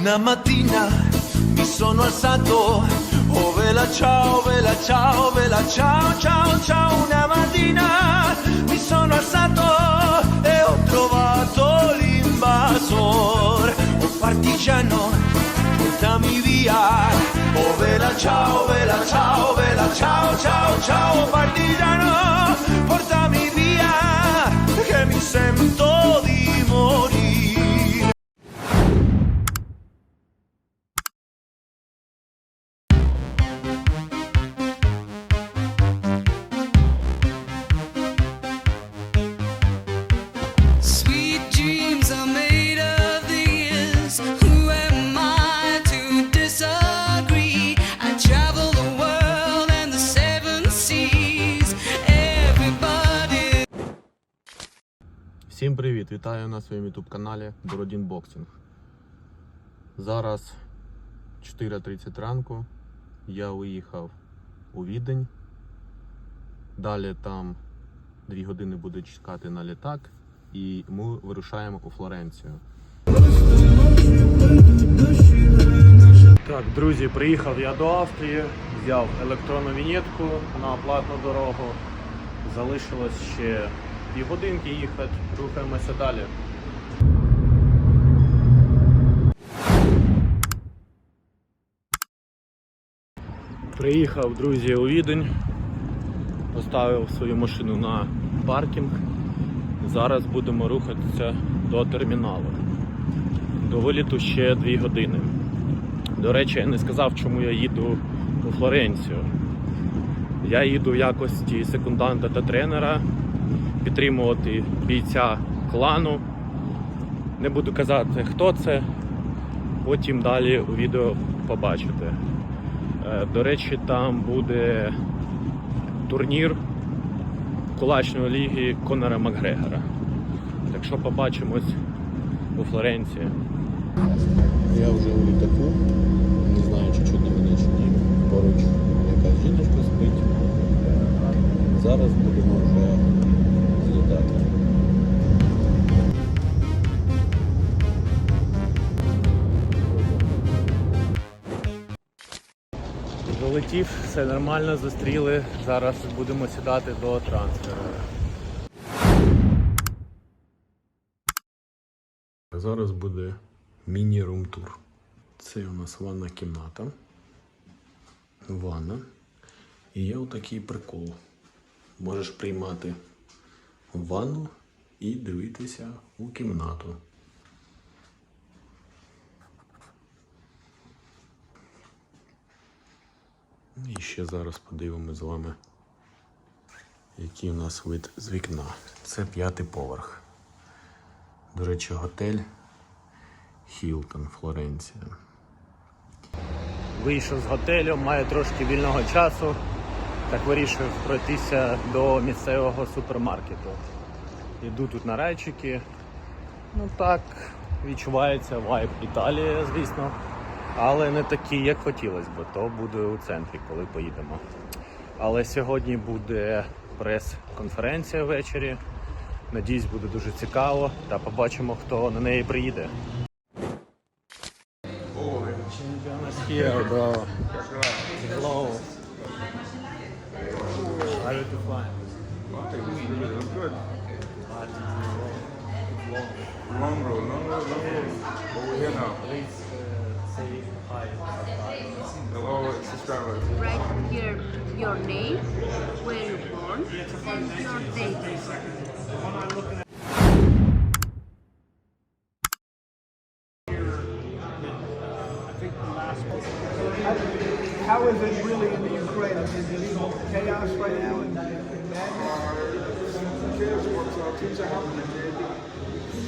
Una mattina mi sono alzato, oh vela ciao, vela ciao, vela ciao, ciao, ciao. Una mattina mi sono alzato e ho trovato l'invasor, oh partigiano, portami via. Oh vela ciao, vela ciao, vela ciao, ciao, ciao, partigiano, portami via, Всім привіт! Вітаю на своєму YouTube каналі Бородін Боксинг. Зараз 4.30 ранку. Я уїхав у Відень. Далі там 2 години буду чекати на літак і ми вирушаємо у Флоренцію. Так, друзі, приїхав я до Австрії, взяв електронну вінетку на платну дорогу. Залишилось ще півгодинки їхати, рухаємося далі. Приїхав, друзі, у Відень, поставив свою машину на паркінг. Зараз будемо рухатися до терміналу. До виліту ще 2 години. До речі, я не сказав, чому я їду у Флоренцію. Я їду в якості секунданта та тренера підтримувати бійця клану. Не буду казати, хто це. Потім далі у відео побачите. Е, До речі, там буде турнір кулачної ліги Конора Макгрегора. Так що побачимось у Флоренції. Я вже у літаку. Не знаю, чи чути мене чи ні. Поруч якась жіночка спить. Зараз будемо вже злітати. Долетів, все нормально, зустріли. Зараз будемо сідати до трансферу. Зараз буде міні-рум-тур. Це у нас ванна кімната. Ванна. І є отакий прикол. Можеш приймати ванну і дивитися у кімнату. І ще зараз подивимося з вами, який у нас вид з вікна. Це п'ятий поверх. До речі, готель Хілтон, Флоренція. Вийшов з готелю, маю трошки вільного часу. Так вирішив пройтися до місцевого супермаркету. Іду тут на райчики. Ну так, відчувається вайб Італії, звісно. Але не такий, як хотілося б, то буде у центрі, коли поїдемо. Але сьогодні буде прес-конференція ввечері. Надіюсь, буде дуже цікаво та побачимо, хто на неї приїде. Champions here, Good. Long road, long road, long road. But we're here now. Please uh, say hi. Hello, subscribers. Write here your name, where you born, and your date. How is it really in the Ukraine? Is it chaos right now and madness? Kids, what uh, things are happening.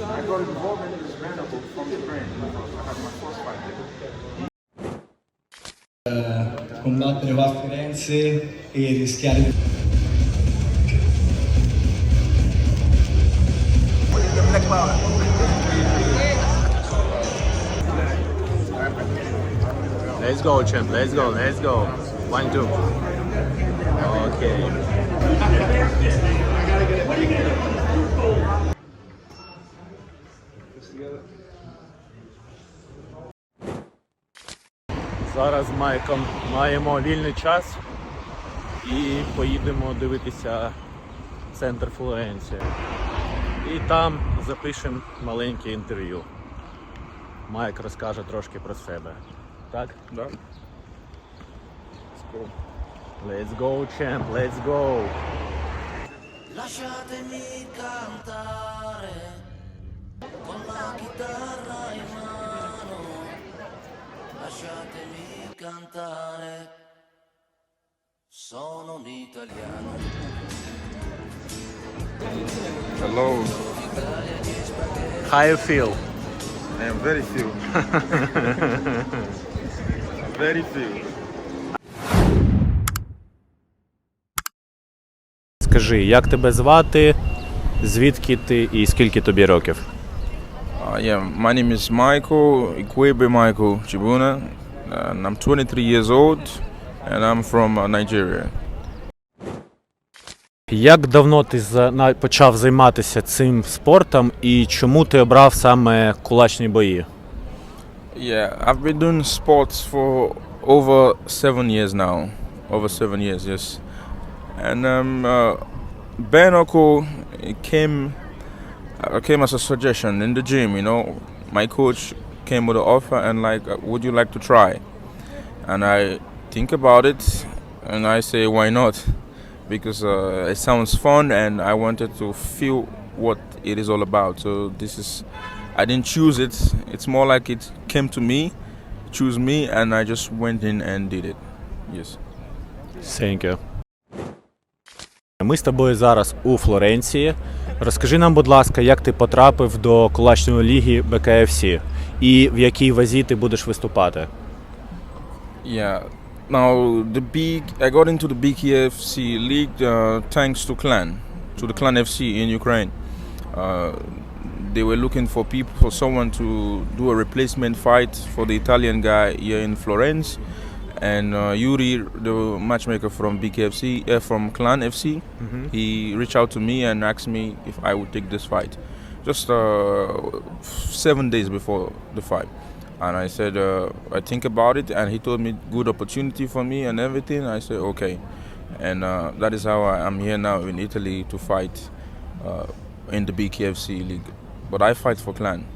I got involved in this venerable from Ukraine. I had my first fight there. combattere qua a Firenze e rischiare di... Let's go, champ. Let's go. Let's go. One, two. Okay. Зараз з Майком маємо вільний час і поїдемо дивитися центр Флоренції. І там запишемо маленьке інтерв'ю. Майк розкаже трошки про себе. Так? Да. Let's go, champ, let's go! Lasciatemi cantare con la chitarra in mano. Lasciatemi cantare. Sono un italiano. Hello. How you feel? I am very few. very few. Як тебе звати, звідки ти і скільки тобі років? Uh, yeah, my name is Michael Ikwebe Michael Chibuna, and I'm 23 years old, and I'm from uh, Nigeria. Як давно ти за- почав займатися цим спортом і чому ти обрав саме кулачні бої? Yeah, I've been doing sports for over seven years now. Over seven years, yes. And um, uh, Ben Oko came uh, came as a suggestion in the gym. You know, my coach came with an offer and like, uh, would you like to try? And I think about it, and I say, why not? Because uh, it sounds fun, and I wanted to feel what it is all about. So this is I didn't choose it. It's more like it came to me, choose me, and I just went in and did it. Yes. Thank you. Ми з тобою зараз у Флоренції. Розкажи нам, будь ласка, як ти потрапив до кулачної ліги БКФС і в якій вазі ти будеш виступати? Yeah. Now the big, I got into the BKFC league uh, thanks to Clan, to the Clan FC in Ukraine. Uh, they were looking for people, for someone to do a replacement fight for the Italian guy here in Florence. And uh, Yuri, the matchmaker from BKFC, uh, from Clan FC, he reached out to me and asked me if I would take this fight, just uh, seven days before the fight. And I said, uh, I think about it, and he told me good opportunity for me and everything. I said, okay, and uh, that is how I am here now in Italy to fight uh, in the BKFC league. But I fight for Clan,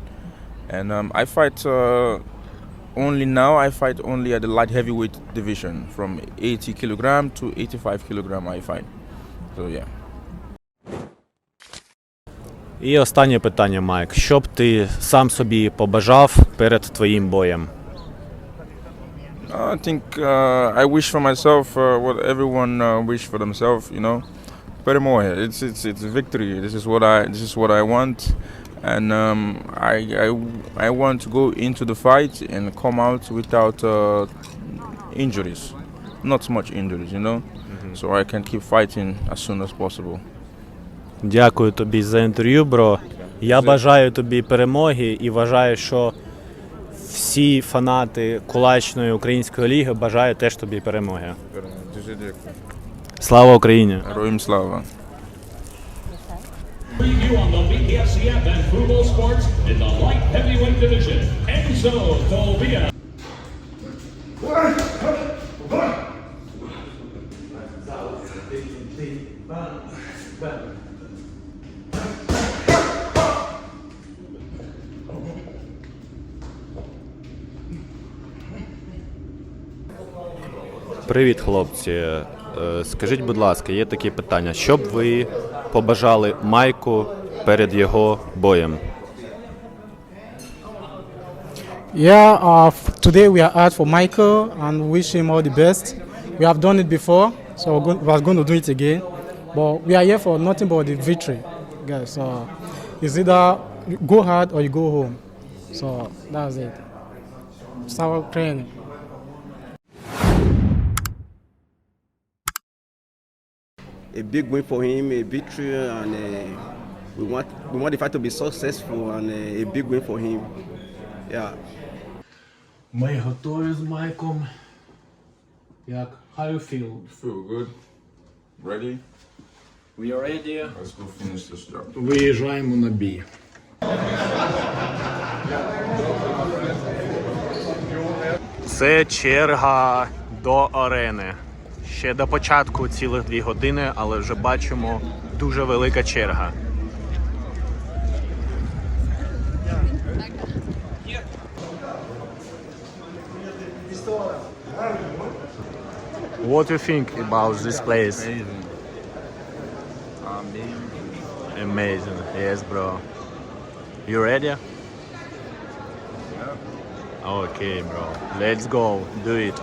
and um, I fight uh, only now. I fight only at the light heavyweight division, from 80 kilogram to 85 kilogram. I fight. So yeah. І останнє питання, Майк. Що б ти сам собі побажав перед твоїм боєм? I think uh, I wish for myself uh, what everyone uh, wish for themselves. You know, Perimohe. It's it's it's victory. This is what I this is what I want, And um, I, I I want to go into the fight and come out without uh, injuries, not much injuries. You know, so I can keep fighting as soon as possible. Дякую тобі за інтерв'ю, бро. Я бажаю тобі перемоги і вважаю, що всі фанати кулачної української ліги бажають теж тобі перемоги. Слава Україні! Героям слава! Preview on the BKFCF and Fubo Sports in the light heavyweight division. Enzo Tobia. Привіт, хлопці. Е, Скажіть, будь ласка, є такі питання. Що б ви побажали Майку перед його боєм? Yeah, uh, f- today we are out for Michael and wish him all the best. We have done it before, so we're, go- we're going to do it again. But we are here for nothing but the victory, guys. So it's either you go hard or you go home. So that's it. Start training. a big win for him, a victory, and uh, we want we want the fight to be successful and uh, a big win for him. Yeah. Ми готові з Майком. Як? How you feel? Feel good. Ready? We are ready. Let's go finish this job. Виїжджаємо на бій. Це черга до арени. Ще до початку цілих дві години, але вже бачимо дуже велика черга. What do you think about this place? Amazing. Amazing. Yes, bro. You ready? Yeah. Okay, bro. Let's go. Do it.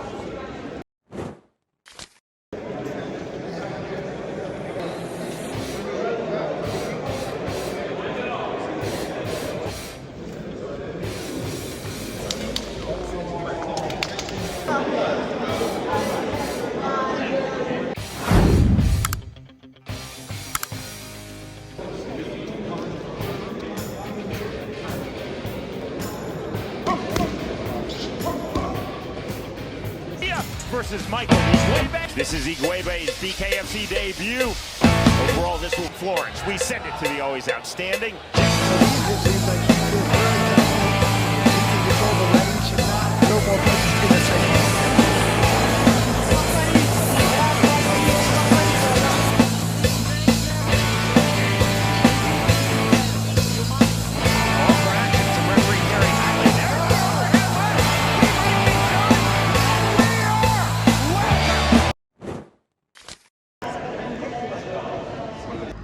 Versus Michael Iguebe. This is Iguebe's BKFC debut. Overall, this will Florence. We send it to the always outstanding.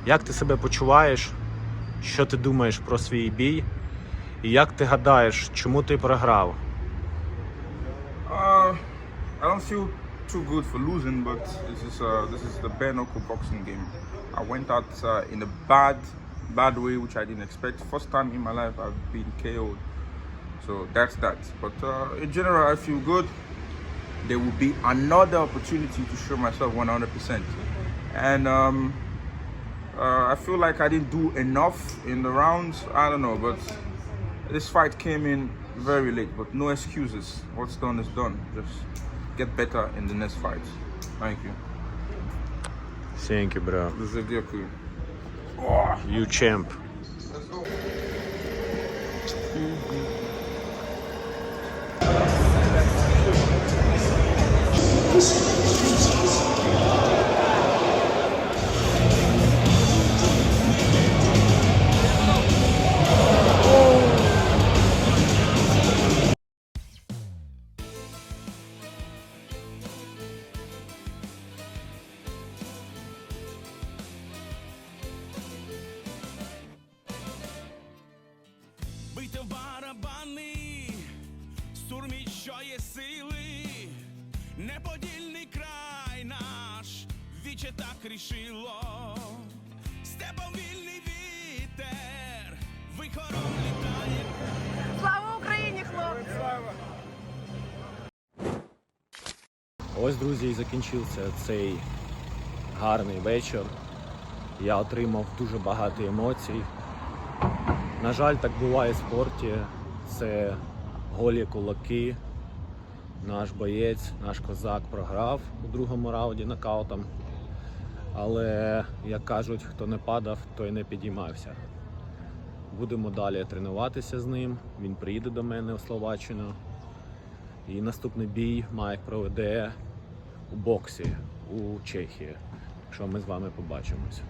Як ти себе почуваєш? Що ти думаєш про свій бій? І як ти гадаєш, чому ти програв? Uh, I don't feel too good for losing, but this is uh, this is the bare knuckle boxing game. I went out uh, in a bad, bad way, which I didn't expect. First time in my life I've been KO'd, so that's that. But uh, in general, I feel good. There will be another opportunity to show myself 100%, and um, uh, I feel like I didn't do enough in the rounds. I don't know, but this fight came in very late, but no excuses. What's done is done. Just get better in the next fight. Thank you. Thank you, bro. Дуже дякую. You champ. Бийте Рішило, степом вільний вітер, вихором літає. Слава Україні, хлопці! Ось, друзі, і закінчився цей гарний вечір. Я отримав дуже багато емоцій. На жаль, так буває в спорті. Це голі кулаки. Наш боєць, наш козак програв у другому раунді нокаутом. Але, як кажуть, хто не падав, той не підіймався. Будемо далі тренуватися з ним. Він приїде до мене у Словаччину. І наступний бій Майк проведе у боксі у Чехії. Якщо ми з вами побачимось.